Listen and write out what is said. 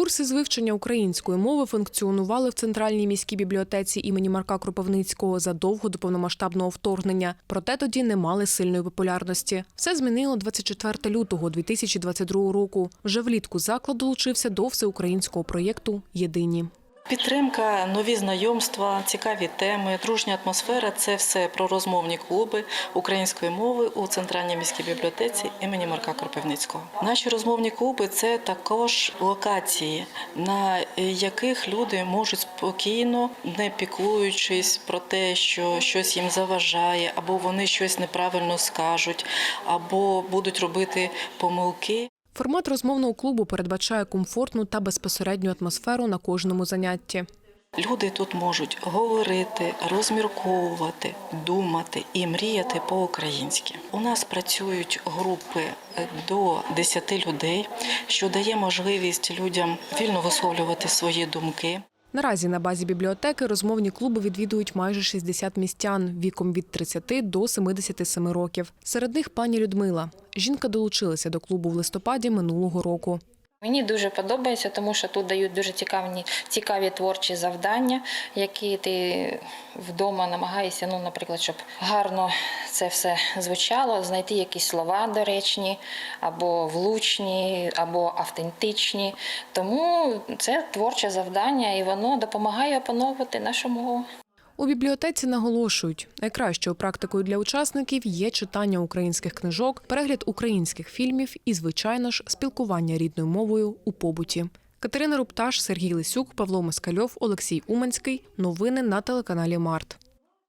Курси з вивчення української мови функціонували в центральній міській бібліотеці імені Марка Кропивницького задовго до повномасштабного вторгнення. Проте тоді не мали сильної популярності. Все змінило 24 лютого 2022 року. Вже влітку заклад долучився до всеукраїнського проєкту Єдині. Підтримка, нові знайомства, цікаві теми, дружня атмосфера це все про розмовні клуби української мови у центральній міській бібліотеці імені Марка Кропивницького. Наші розмовні клуби це також локації, на яких люди можуть спокійно, не піклуючись про те, що щось їм заважає, або вони щось неправильно скажуть, або будуть робити помилки. Формат розмовного клубу передбачає комфортну та безпосередню атмосферу на кожному занятті. Люди тут можуть говорити, розмірковувати, думати і мріяти по-українськи. У нас працюють групи е, до 10 людей, що дає можливість людям вільно висловлювати свої думки. Наразі на базі бібліотеки розмовні клуби відвідують майже 60 містян віком від 30 до 77 років. Серед них пані Людмила. Жінка долучилася до клубу в листопаді минулого року. Мені дуже подобається, тому що тут дають дуже цікаві, цікаві творчі завдання, які ти вдома намагаєшся, ну, наприклад, щоб гарно це все звучало, знайти якісь слова доречні, або влучні, або автентичні. Тому це творче завдання, і воно допомагає опановувати нашу мову. У бібліотеці наголошують, найкращою практикою для учасників є читання українських книжок, перегляд українських фільмів і, звичайно ж, спілкування рідною мовою у побуті. Катерина Рупташ, Сергій Лисюк, Павло Москальов, Олексій Уманський. Новини на телеканалі Март.